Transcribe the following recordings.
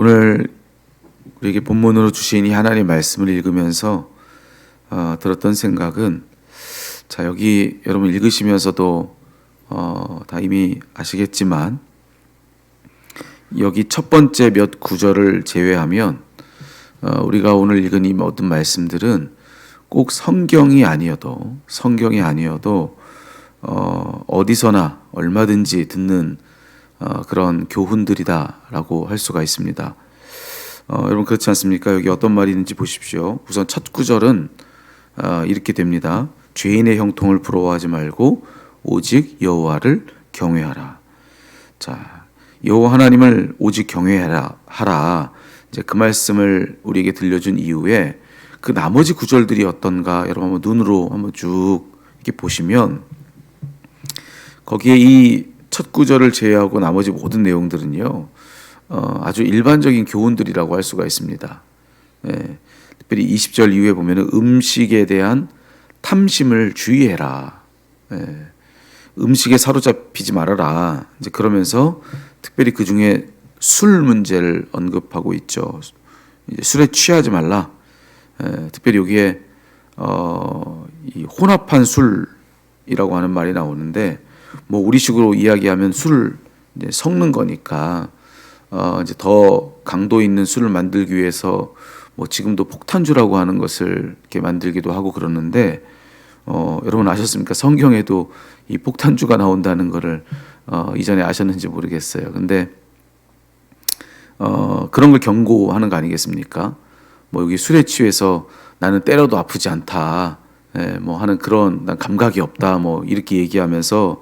오늘 우리에게 본문으로 주신 이 하나님 말씀을 읽으면서 어, 들었던 생각은 자 여기 여러분 읽으시면서도 어, 다 이미 아시겠지만 여기 첫 번째 몇 구절을 제외하면 어, 우리가 오늘 읽은 이 모든 말씀들은 꼭 성경이 아니어도 성경이 아니어도 어, 어디서나 얼마든지 듣는 어, 그런 교훈들이다라고 할 수가 있습니다. 어, 여러분 그렇지 않습니까? 여기 어떤 말이 있는지 보십시오. 우선 첫 구절은 어, 이렇게 됩니다. 죄인의 형통을 부러워하지 말고 오직 여호와를 경외하라. 자, 여호와 하나님을 오직 경외하라 하라. 이제 그 말씀을 우리에게 들려준 이후에 그 나머지 구절들이 어떤가 여러분 한번 눈으로 한번 쭉 이렇게 보시면 거기에 이 첫 구절을 제외하고 나머지 모든 내용들은요 어, 아주 일반적인 교훈들이라고 할 수가 있습니다. 예, 특별히 20절 이후에 보면은 음식에 대한 탐심을 주의해라. 예, 음식에 사로잡히지 말아라. 이제 그러면서 특별히 그 중에 술 문제를 언급하고 있죠. 술에 취하지 말라. 에, 특별히 여기에 어, 이 혼합한 술이라고 하는 말이 나오는데 뭐 우리식으로 이야기하면 술 이제 섞는 거니까 어, 이제 더 강도 있는 술을 만들기 위해서 뭐 지금도 폭탄주라고 하는 것을 이렇게 만들기도 하고 그러는데 어, 여러분 아셨습니까? 성경에도 이 폭탄주가 나온다는 것을 어, 이전에 아셨는지 모르겠어요. 근데 어, 그런 걸 경고하는 거 아니겠습니까? 뭐 여기 술에 취해서 나는 때려도 아프지 않다. 예, 뭐 하는 그런 난 감각이 없다. 뭐 이렇게 얘기하면서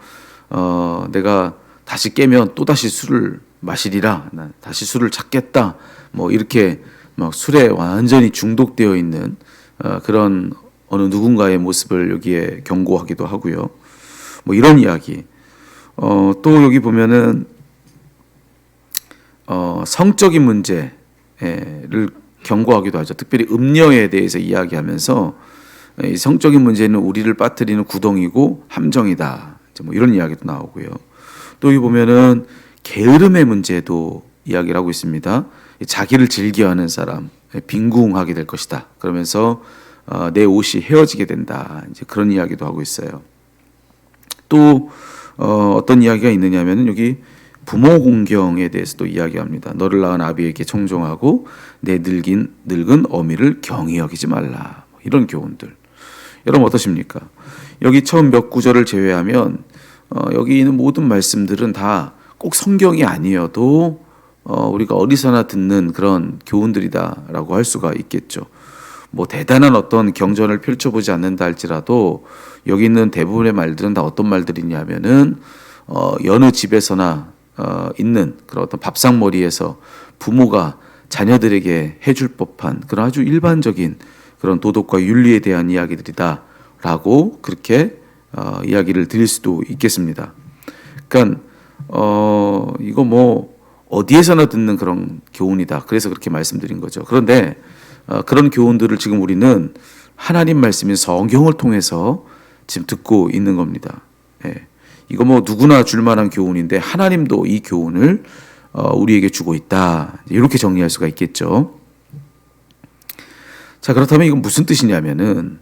어, 내가 다시 깨면 또 다시 술을 마시리라. 난 다시 술을 찾겠다. 뭐 이렇게 막 술에 완전히 중독되어 있는 어, 그런 어느 누군가의 모습을 여기에 경고하기도 하고요. 뭐 이런 이야기. 어, 또 여기 보면은 어, 성적인 문제를 경고하기도 하죠. 특별히 음녀에 대해서 이야기하면서 이 성적인 문제는 우리를 빠뜨리는 구덩이고 함정이다. 뭐 이런 이야기도 나오고요. 또 여기 보면은 게으름의 문제도 이야기를 하고 있습니다. 자기를 즐겨하는 사람 빈궁하게 될 것이다. 그러면서 어, 내 옷이 헤어지게 된다. 이제 그런 이야기도 하고 있어요. 또 어, 어떤 이야기가 있느냐면은 여기 부모 공경에 대해서도 이야기합니다. 너를 낳은 아비에게 청종하고 내 늙인 늙은 어미를 경히 여기지 말라. 뭐 이런 교훈들. 여러분 어떠십니까? 여기 처음 몇 구절을 제외하면 어, 여기 있는 모든 말씀들은 다 꼭 성경이 아니어도 어, 우리가 어디서나 듣는 그런 교훈들이다라고 할 수가 있겠죠. 뭐 대단한 어떤 경전을 펼쳐보지 않는다 할지라도 여기 있는 대부분의 말들은 다 어떤 말들이냐면은 어, 여느 집에서나 어, 있는 그런 어떤 밥상머리에서 부모가 자녀들에게 해줄 법한 그런 아주 일반적인 그런 도덕과 윤리에 대한 이야기들이다라고 그렇게 어, 이야기를 드릴 수도 있겠습니다. 그러니까 어, 이거 뭐 어디에서나 듣는 그런 교훈이다. 그래서 그렇게 말씀드린 거죠. 그런데 어, 그런 교훈들을 지금 우리는 하나님 말씀인 성경을 통해서 지금 듣고 있는 겁니다. 예. 이거 뭐 누구나 줄 만한 교훈인데 하나님도 이 교훈을 어, 우리에게 주고 있다. 이렇게 정리할 수가 있겠죠. 자, 그렇다면 이건 무슨 뜻이냐면은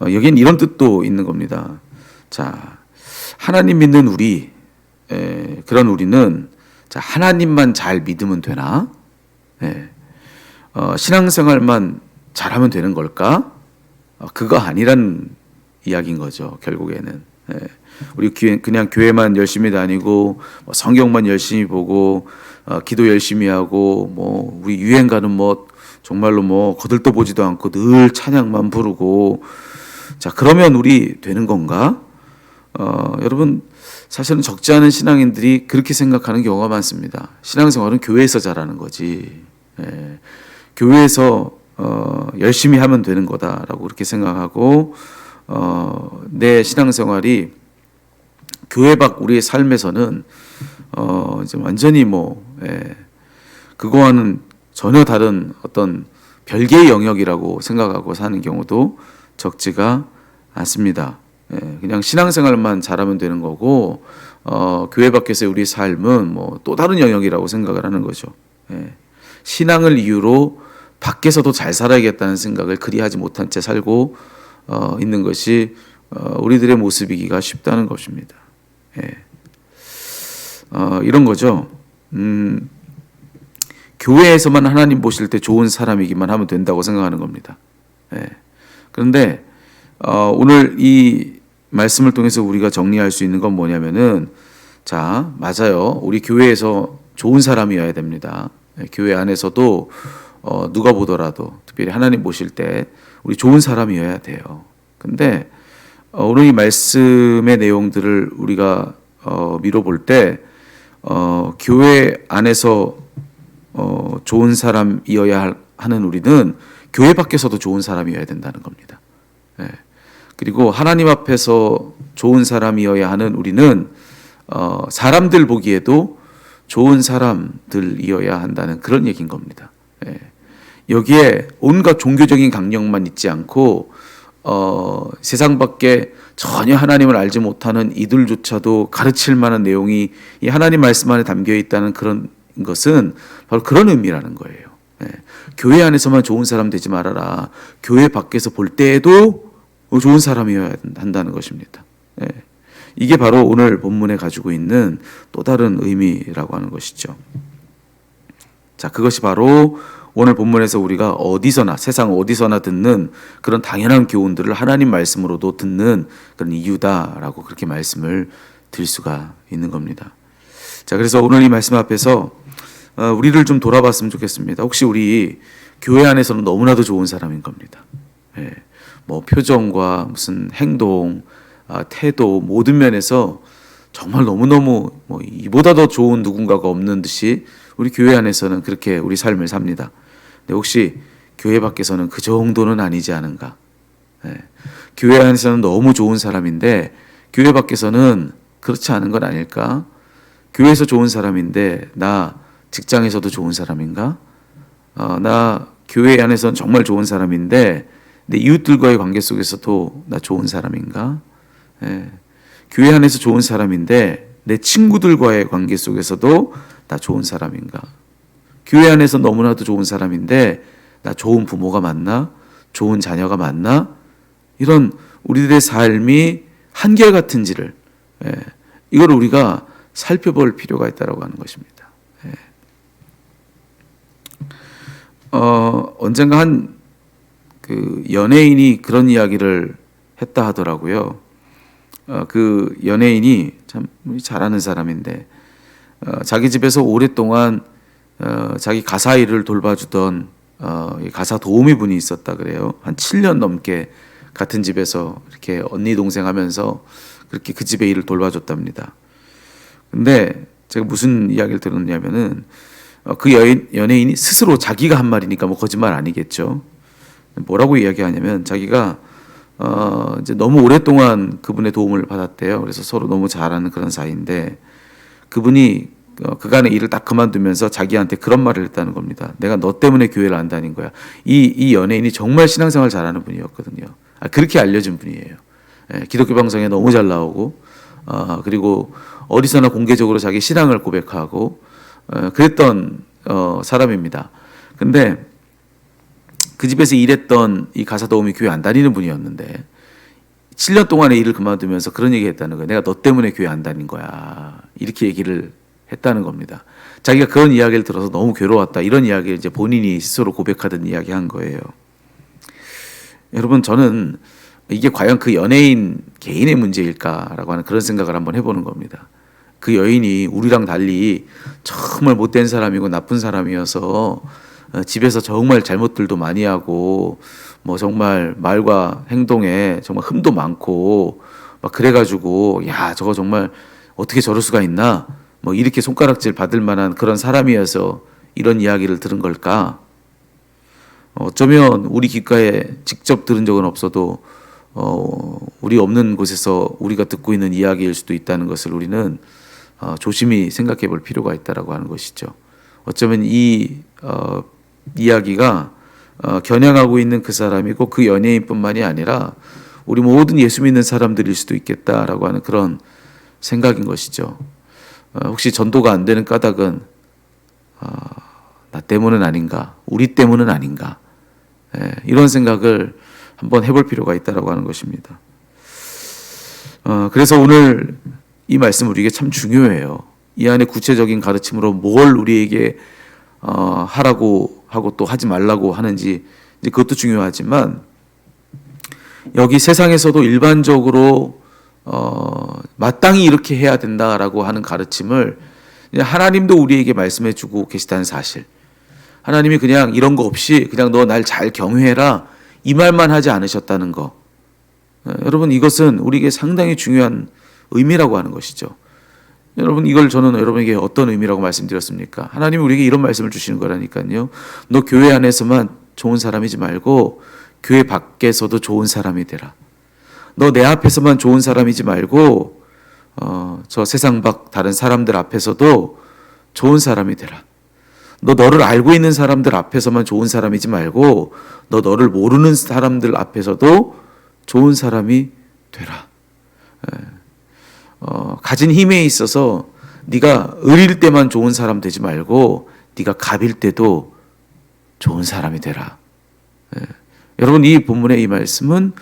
어, 여기엔 이런 뜻도 있는 겁니다. 자, 하나님 믿는 우리 에, 그런 우리는 자, 하나님만 잘 믿으면 되나? 예. 어, 신앙생활만 잘하면 되는 걸까? 어, 그거 아니란 이야기인 거죠. 결국에는. 예. 우리 그냥 교회만 열심히 다니고 뭐 성경만 열심히 보고 어, 기도 열심히 하고 뭐 우리 유행 가는 뭐 정말로 뭐 거들떠 보지도 않고 늘 찬양만 부르고 자 그러면 우리 되는 건가? 어, 여러분 사실은 적지 않은 신앙인들이 그렇게 생각하는 경우가 많습니다. 신앙생활은 교회에서 잘하는 거지. 예. 교회에서 어, 열심히 하면 되는 거다라고 그렇게 생각하고 어, 내 신앙생활이 교회 밖 우리의 삶에서는 어, 이제 완전히 뭐 예, 그거와는 전혀 다른 어떤 별개의 영역이라고 생각하고 사는 경우도 적지가 않습니다. 예, 그냥 신앙생활만 잘하면 되는 거고 어, 교회 밖에서 우리 삶은 뭐 또 다른 영역이라고 생각을 하는 거죠. 예. 신앙을 이유로 밖에서도 잘 살아야겠다는 생각을 그리 하지 못한 채 살고 어, 있는 것이 어, 우리들의 모습이기가 쉽다는 것입니다. 예. 어, 이런 거죠. 음, 교회에서만 하나님 보실 때 좋은 사람이기만 하면 된다고 생각하는 겁니다. 예. 그런데 어, 오늘 이 말씀을 통해서 우리가 정리할 수 있는 건 뭐냐면은 자 맞아요. 우리 교회에서 좋은 사람이어야 됩니다. 예, 교회 안에서도 어, 누가 보더라도 특별히 하나님 보실 때 우리 좋은 사람이어야 돼요. 근데 어, 오늘 이 말씀의 내용들을 우리가 어, 미뤄볼 때 어, 교회 안에서 어, 좋은 사람이어야 할- 하는 우리는 교회 밖에서도 좋은 사람이어야 된다는 겁니다. 예. 그리고 하나님 앞에서 좋은 사람이어야 하는 우리는 어, 사람들 보기에도 좋은 사람들이어야 한다는 그런 얘기인 겁니다. 예. 여기에 온갖 종교적인 강령만 있지 않고 어, 세상 밖에 전혀 하나님을 알지 못하는 이들조차도 가르칠 만한 내용이 이 하나님 말씀 안에 담겨 있다는 그런 것은 바로 그런 의미라는 거예요. 예. 교회 안에서만 좋은 사람 되지 말아라. 교회 밖에서 볼 때에도 좋은 사람이어야 한다는 것입니다. 예. 이게 바로 오늘 본문에 가지고 있는 또 다른 의미라고 하는 것이죠. 자, 그것이 바로 오늘 본문에서 우리가 어디서나 세상 어디서나 듣는 그런 당연한 교훈들을 하나님 말씀으로도 듣는 그런 이유다라고 그렇게 말씀을 드릴 수가 있는 겁니다. 자, 그래서 오늘 이 말씀 앞에서 어, 우리를 좀 돌아봤으면 좋겠습니다. 혹시 우리 교회 안에서는 너무나도 좋은 사람인 겁니다. 예, 뭐 표정과 무슨 행동, 아, 태도 모든 면에서 정말 너무너무 뭐 이보다 더 좋은 누군가가 없는 듯이 우리 교회 안에서는 그렇게 우리 삶을 삽니다. 근데 혹시 교회 밖에서는 그 정도는 아니지 않은가? 예, 교회 안에서는 너무 좋은 사람인데 교회 밖에서는 그렇지 않은 건 아닐까? 교회에서 좋은 사람인데 나 직장에서도 좋은 사람인가? 어, 나 교회 안에서는 정말 좋은 사람인데 내 이웃들과의 관계 속에서도 나 좋은 사람인가? 예. 교회 안에서 좋은 사람인데 내 친구들과의 관계 속에서도 나 좋은 사람인가? 교회 안에서 너무나도 좋은 사람인데 나 좋은 부모가 맞나? 좋은 자녀가 맞나? 이런 우리들의 삶이 한결같은지를 예, 이걸 우리가 살펴볼 필요가 있다라고 하는 것입니다. 예. 어, 언젠가 한 그 연예인이 그런 이야기를 했다 하더라고요. 어, 그 연예인이 참 잘하는 사람인데 어, 자기 집에서 오랫동안 어, 자기 가사 일을 돌봐주던 어, 이 가사 도우미 분이 있었다 그래요. 한 7년 넘게 같은 집에서 이렇게 언니 동생 하면서 그렇게 그 집의 일을 돌봐줬답니다. 근데 제가 무슨 이야기를 들었냐면은 어, 그 여인, 연예인이 스스로 자기가 한 말이니까 뭐 거짓말 아니겠죠. 뭐라고 이야기하냐면 자기가 어, 이제 너무 오랫동안 그분의 도움을 받았대요. 그래서 서로 너무 잘하는 그런 사이인데 그분이 어, 그간의 일을 딱 그만두면서 자기한테 그런 말을 했다는 겁니다. 내가 너 때문에 교회를 안 다닌 거야. 이, 이 연예인이 정말 신앙생활 잘하는 분이었거든요. 아, 그렇게 알려진 분이에요. 예, 기독교 방송에 너무 잘 나오고, 어, 그리고 어디서나 공개적으로 자기 신앙을 고백하고, 어, 그랬던 어, 사람입니다. 근데 그 집에서 일했던 이 가사 도우미 교회 안 다니는 분이었는데 7년 동안의 일을 그만두면서 그런 얘기 했다는 거예요. 내가 너 때문에 교회 안 다닌 거야. 이렇게 얘기를 했다는 겁니다. 자기가 그런 이야기를 들어서 너무 괴로웠다. 이런 이야기를 이제 본인이 스스로 고백하던 이야기 한 거예요. 여러분, 저는 이게 과연 그 연예인 개인의 문제일까라고 하는 그런 생각을 한번 해보는 겁니다. 그 여인이 우리랑 달리 정말 못된 사람이고 나쁜 사람이어서 어, 집에서 정말 잘못들도 많이 하고 뭐 정말 말과 행동에 정말 흠도 많고 막 그래가지고 야 저거 정말 어떻게 저럴 수가 있나 뭐 이렇게 손가락질 받을 만한 그런 사람이어서 이런 이야기를 들은 걸까? 어쩌면 우리 귓가에 직접 들은 적은 없어도 어, 우리 없는 곳에서 우리가 듣고 있는 이야기일 수도 있다는 것을 우리는 어, 조심히 생각해 볼 필요가 있다라고 하는 것이죠. 어쩌면 이 어, 이야기가 어, 겨냥하고 있는 그 사람이고 그 연예인뿐만이 아니라 우리 모든 예수 믿는 사람들일 수도 있겠다라고 하는 그런 생각인 것이죠. 어, 혹시 전도가 안 되는 까닭은 어, 나 때문은 아닌가, 우리 때문은 아닌가, 예, 이런 생각을 한번 해볼 필요가 있다라고 하는 것입니다. 어, 그래서 오늘 이 말씀 우리에게 참 중요해요. 이 안에 구체적인 가르침으로 뭘 우리에게 어, 하라고 하고 또 하지 말라고 하는지 이제 그것도 중요하지만 여기 세상에서도 일반적으로 어, 마땅히 이렇게 해야 된다라고 하는 가르침을 하나님도 우리에게 말씀해 주고 계시다는 사실. 하나님이 그냥 이런 거 없이 그냥 너 날 잘 경외해라 이 말만 하지 않으셨다는 거. 어, 여러분 이것은 우리에게 상당히 중요한 의미라고 하는 것이죠. 여러분 이걸 저는 여러분에게 어떤 의미라고 말씀드렸습니까? 하나님이 우리에게 이런 말씀을 주시는 거라니까요. 너 교회 안에서만 좋은 사람이지 말고 교회 밖에서도 좋은 사람이 되라. 너 내 앞에서만 좋은 사람이지 말고 어, 저 세상 밖 다른 사람들 앞에서도 좋은 사람이 되라. 너 너를 알고 있는 사람들 앞에서만 좋은 사람이지 말고 너 너를 모르는 사람들 앞에서도 좋은 사람이 되라. 예. 어, 가진 힘에 있어서 네가 의릴 때만 좋은 사람 되지 말고 네가 갑일 때도 좋은 사람이 되라. 예. 여러분 이 본문의 이 말씀은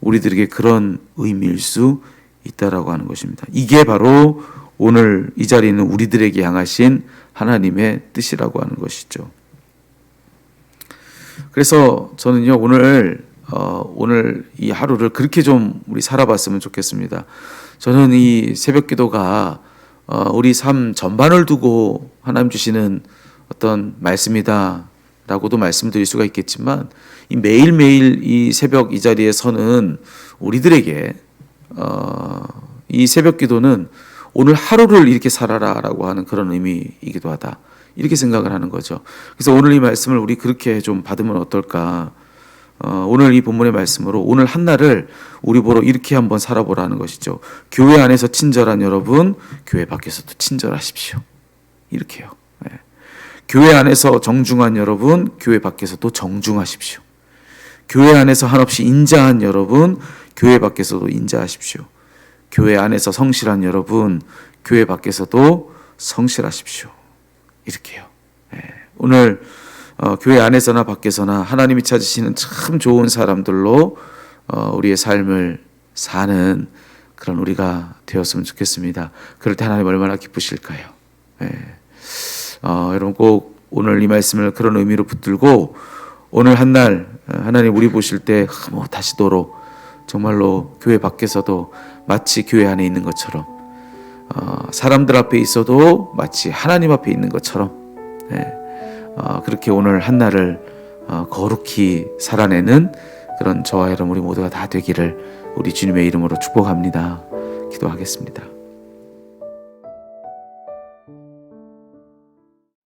우리들에게 그런 의미일 수 있다라고 하는 것입니다. 이게 바로 오늘 이 자리에 있는 우리들에게 향하신 하나님의 뜻이라고 하는 것이죠. 그래서 저는요 오늘 어, 오늘 이 하루를 그렇게 좀 우리 살아봤으면 좋겠습니다. 저는 이 새벽 기도가 어, 우리 삶 전반을 두고 하나님 주시는 어떤 말씀이다 라고도 말씀드릴 수가 있겠지만 이 매일매일 이 새벽 이 자리에 서는 우리들에게 어, 이 새벽 기도는 오늘 하루를 이렇게 살아라라고 하는 그런 의미이기도 하다. 이렇게 생각을 하는 거죠. 그래서 오늘 이 말씀을 우리 그렇게 좀 받으면 어떨까? 어, 오늘 이 본문의 말씀으로 오늘 한 날을 우리 보러 이렇게 한번 살아보라는 것이죠. 교회 안에서 친절한 여러분, 교회 밖에서도 친절하십시오. 이렇게요. 예. 교회 안에서 정중한 여러분, 교회 밖에서도 정중하십시오. 교회 안에서 한없이 인자한 여러분, 교회 밖에서도 인자하십시오. 교회 안에서 성실한 여러분, 교회 밖에서도 성실하십시오. 이렇게요. 예. 오늘 어, 교회 안에서나 밖에서나 하나님이 찾으시는 참 좋은 사람들로 어, 우리의 삶을 사는 그런 우리가 되었으면 좋겠습니다. 그럴 때 하나님 얼마나 기쁘실까요? 예. 어, 여러분 꼭 오늘 이 말씀을 그런 의미로 붙들고 오늘 한 날 하나님 우리 보실 때뭐 다시도록 정말로 교회 밖에서도 마치 교회 안에 있는 것처럼 어, 사람들 앞에 있어도 마치 하나님 앞에 있는 것처럼 예. 어, 그렇게 오늘 한 날을 어, 거룩히 살아내는 그런 저와 여러분 우리 모두가 다 되기를 우리 주님의 이름으로 축복합니다. 기도하겠습니다.